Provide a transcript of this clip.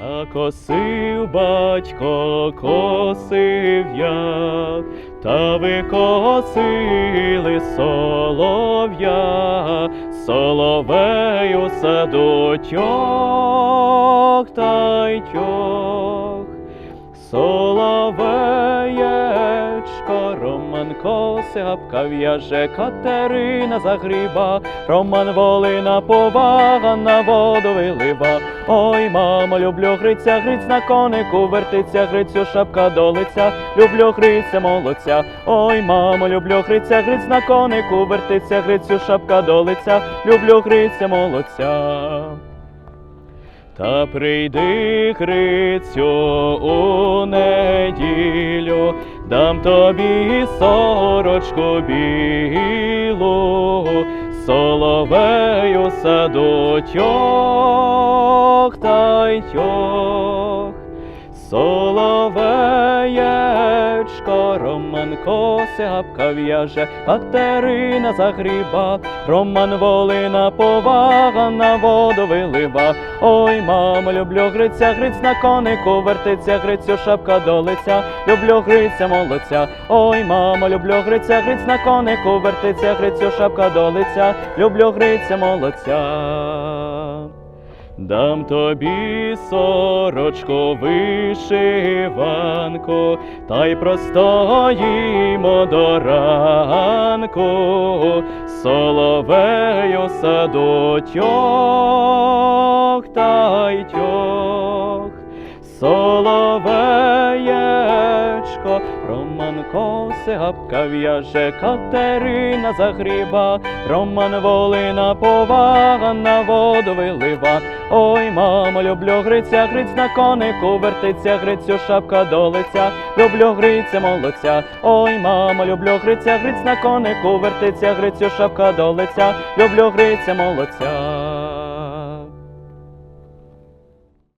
Та косив батько, косив я, та ви косили солов'я, соловею тьох, та й тьох. Соловеєчко, Роман Косяпка в'яже Катерина загріба, Роман Волина повага на воду вилива. Ой, мамо, люблю гриця, гриць на конику вертиться, грицю шапка до лиця, люблю гриця молодця. Ой, мамо, люблю гриця, гриць на конику вертиться, грицю шапка до лиця, люблю гриця молодця. Та прийди, Грицю, у неділю, дам тобі сорочку білу, соловею садочок та й тьох. Соловеєчко, Роман Косяпка в'яже, Катерина загріба, Роман Волина повага на воду вилива. Ой, мамо, люблю гриця, гриць на конику вертиться, грицю шапка до лиця, люблю гриця молодця. Ой, мамо, люблю гриця, гриць на конику вертиться, грицю шапка до лиця, люблю гриця молодця. Дам тобі сорочку вишиванку, та й простоїмо до ранку, соловею садочок та й тьох. Соловеєчко, Роман Косяпка в'яже, Катерина загріба, Роман Волина повага на воду вилива. Ой, мамо, люблю гриця, гриць на конику вертиться, грицю шапка до лиця, люблю гриця молодця. Ой, мамо, люблю гриця, гриць на конику вертиться, грицю шапка до лиця, люблю гриця молодця.